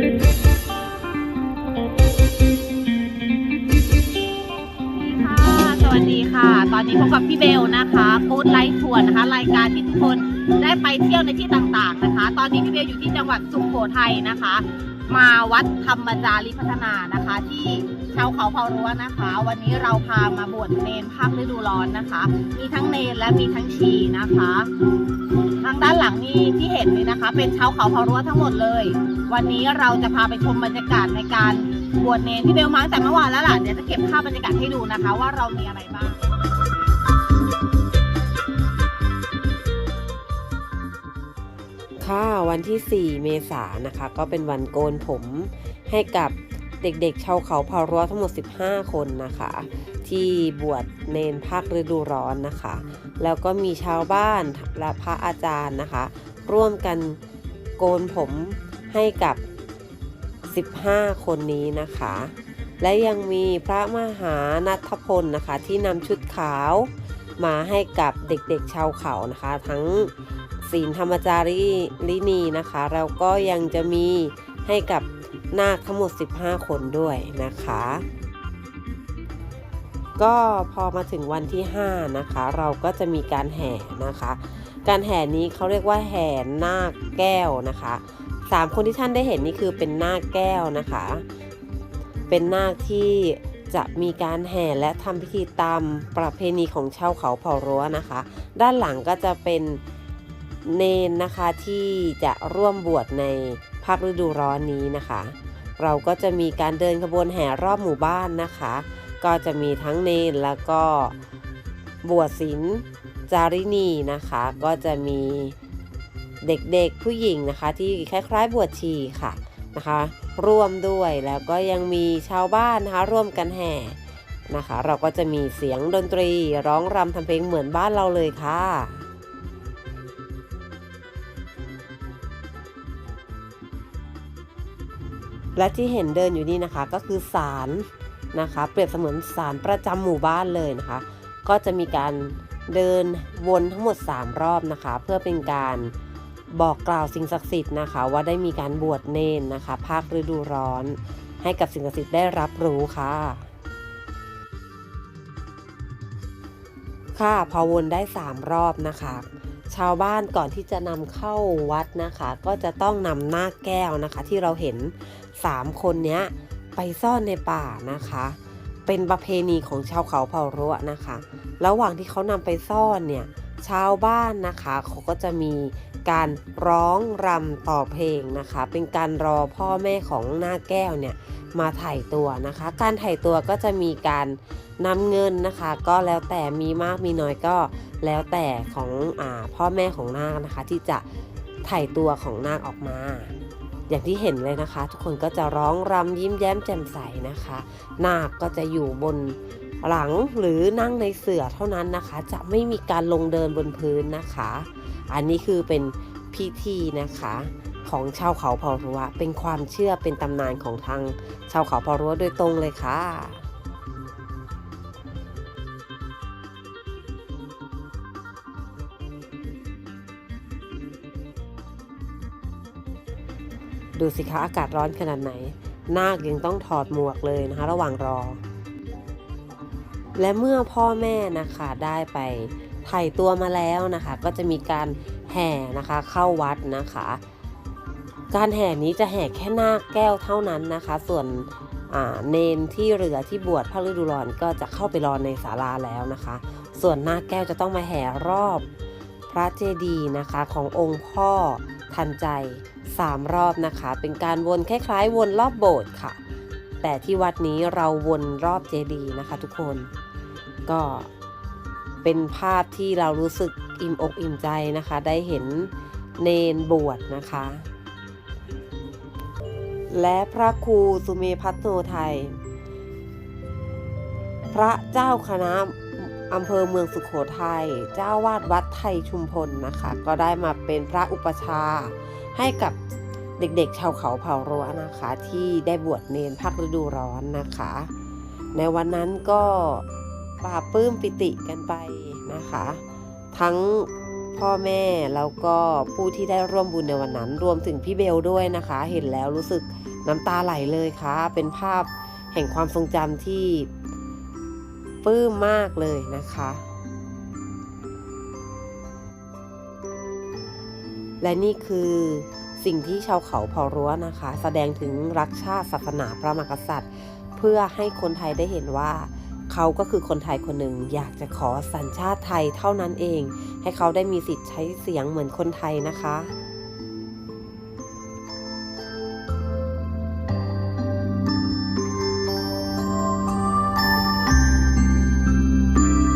ค่ะสวัสดีค่ะ ตอนนี้พบกับพี่เบลนะคะกู๊ดไลท์ทัวร์นะคะ รายการที่ทุกคนได้ไปเที่ยวในที่ต่างๆนะคะ ตอนนี้พี่เบลอยู่ที่จังหวัดสุโขทัยนะคะ มาวัดธรรมจารีพัฒนานะคะ ที่ชาวเขาเผารั้วนะคะ วันนี้เราพามาบวชเนนภาคฤดูร้อนนะคะ มีทั้งเนนและมีทั้งชีนะคะ ทางด้านหลังนี้ที่เห็นนี่นะคะ เป็นชาวเขาเผารั้วทั้งหมดเลย วันนี้เราจะพาไปชมบรรยากาศในการบวชเนนที่เบลมาตั้งแต่เมื่อวานแล้วล่ะ เดี๋ยวจะเก็บภาพบรรยากาศให้ดูนะคะ ว่าเรามีอะไรบ้าง ค่ะวันที่ 4 เมษายนนะคะ ก็เป็นวันโกนผมให้กับเด็กๆชาวเขาเผ่ารั้วทั้งหมด 15 คนนะคะ ที่บวชเนนภาคฤดูร้อนนะคะ แล้วก็มีชาวบ้านและพระอาจารย์นะคะ ร่วมกันโกนผมให้กับ 15 คนนี้นะคะ และยังมีพระมหานัทพลนะคะ ที่นำชุดขาวมาให้กับเด็กๆชาวเขานะคะ ทั้ง ศีลธรรมจารีลินีนะคะแล้วก็ยังจะมีให้กับนาคทั้งหมด 15 คนด้วยนะคะ ก็พอมาถึงวันที่ 5 นะคะ เราก็จะมีการแห่นะคะ การแห่นี้เขาเรียกว่าแห่นาคแก้วนะคะสามคนที่ท่านได้เห็นนี่คือเป็นนาคแก้วนะคะ เป็นนาคที่จะมีการแห่และทำพิธีตามประเพณีของชาวเขาเผ่ารั้วนะคะ ด้านหลังก็จะเป็น เนนนะคะที่จะร่วมบวชในภาคฤดูร้อนนี้นะคะ เราก็จะมีการเดินขบวนแห่รอบหมู่บ้านนะคะ ก็จะมีทั้งเนนแล้วก็บวชศิลจารินีนะคะ ก็จะมีเด็กๆผู้หญิงนะคะ ที่คล้ายๆ บวชชีค่ะนะคะ ร่วมด้วยแล้วก็ยังมีชาวบ้านนะคะร่วมกันแห่นะคะ เราก็จะมีเสียงดนตรีร้องรำทำเพลงเหมือนบ้านเราเลยค่ะ และที่เห็นเดินอยู่นี่นะคะก็คือศาลนะคะ เปรียบเสมือนศาลประจำหมู่บ้านเลยนะคะ ก็จะมีการเดินวนทั้งหมด 3 รอบนะคะ เพื่อเป็นการบอกกล่าวสิ่งศักดิ์สิทธิ์นะคะ ว่าได้มีการบวชเนนนะคะ ภาคฤดูร้อน ให้กับสิ่งศักดิ์สิทธิ์ได้รับรู้ค่ะค่ะพอวนได้ 3 รอบนะคะ ชาวบ้านก่อนที่จะนำเข้าวัดนะคะ ก็จะต้องนำหน้าคแก้วนะคะ ที่เราเห็น 3 คนเนี้ยไปซ่อนในป่านะคะ เป็นประเพณีของชาวเขาเผ่ารั้วนะคะ ระหว่างที่เขานำไปซ่อนเนี่ยชาวบ้านนะคะเขาก็จะมีการร้องรำต่อเพลงนะคะ เป็นการรอพ่อแม่ของหน้าแก้วเนี่ยมาถ่ายตัวนะคะ การถ่ายตัวก็จะมีการนำเงินนะคะ ก็แล้วแต่มีมากมีน้อยก็แล้วแต่ของอพ่อแม่ของนาคนะคะ ที่จะถ่ายตัวของนาคออกมา อย่างที่เห็นเลยนะคะ ทุกคนก็จะร้องรำยิ้มแย้มแจ่มใสนะคะ นาคก็จะอยู่บนหลังหรือนั่งในเสื่อเท่านั้นนะคะ จะไม่มีการลงเดินบนพื้นนะคะ อันนี้คือเป็นพิธีนะคะของชาวเขาเผ่ารัวเป็นความเชื่อเป็นตำนานของทางชาวเขาเผ่ารั้วโดยตรงเลยค่ะ ดูสิคะอากาศร้อนขนาดไหน นาคยังต้องถอดหมวกเลยนะคะ ระหว่างรอ และเมื่อพ่อแม่นะคะได้ไปไถ่ตัวมาแล้วนะคะ ก็จะมีการแห่นะคะเข้าวัดนะคะ การแห่นี้จะแห่แค่นาคแก้วเท่านั้นนะคะ ส่วนเนนที่เหลือที่บวชพระฤดูร้อนก็จะเข้าไปรอในศาลาแล้วนะคะ ส่วนนาคแก้วจะต้องมาแห่รอบพระเจดีย์นะคะขององค์พ่อ ทันใจ 3 รอบนะคะ เป็นการวนคล้ายๆ วนรอบโบสถ์ค่ะ แต่ที่วัดนี้เราวนรอบเจดีย์นะคะ ทุกคนก็เป็นภาพที่เรารู้สึกอิ่มอกอิ่มใจนะคะ ได้เห็นเนนบวชนะคะ และพระครูสุเมพัฒโนไทย พระเจ้าคณะ อำเภอเมืองสุขโขทัยเจ้าวาดวัดไทยชุมพลนะคะ ก็ได้มาเป็นพระอุปชาให้กับเด็กๆ ชาวเขาเผ่ารั้วนะคะ ที่ได้บวชเนนภาคฤดูร้อนนะคะ ในวันนั้นก็ปราปื้มปิติกันไปนะคะ ทั้งพ่อแม่แล้วก็ผู้ที่ได้ร่วมบุญในวันนั้น รวมถึงพี่เบลด้วยนะคะ เห็นแล้วรู้สึกน้ำตาไหลเลยค่ะเป็นภาพแห่งความทรงจำที่ ปลื้มมากเลยนะคะ และนี่คือสิ่งที่ชาวเขาเผ่ารั้วนะคะ แสดงถึงรักชาติศาสนาพระมหากษัตริย์ เพื่อให้คนไทยได้เห็นว่าเขาก็คือคนไทยคนหนึ่งอยากจะขอสัญชาติไทยเท่านั้นเอง ให้เขาได้มีสิทธิ์ใช้เสียงเหมือนคนไทยนะคะ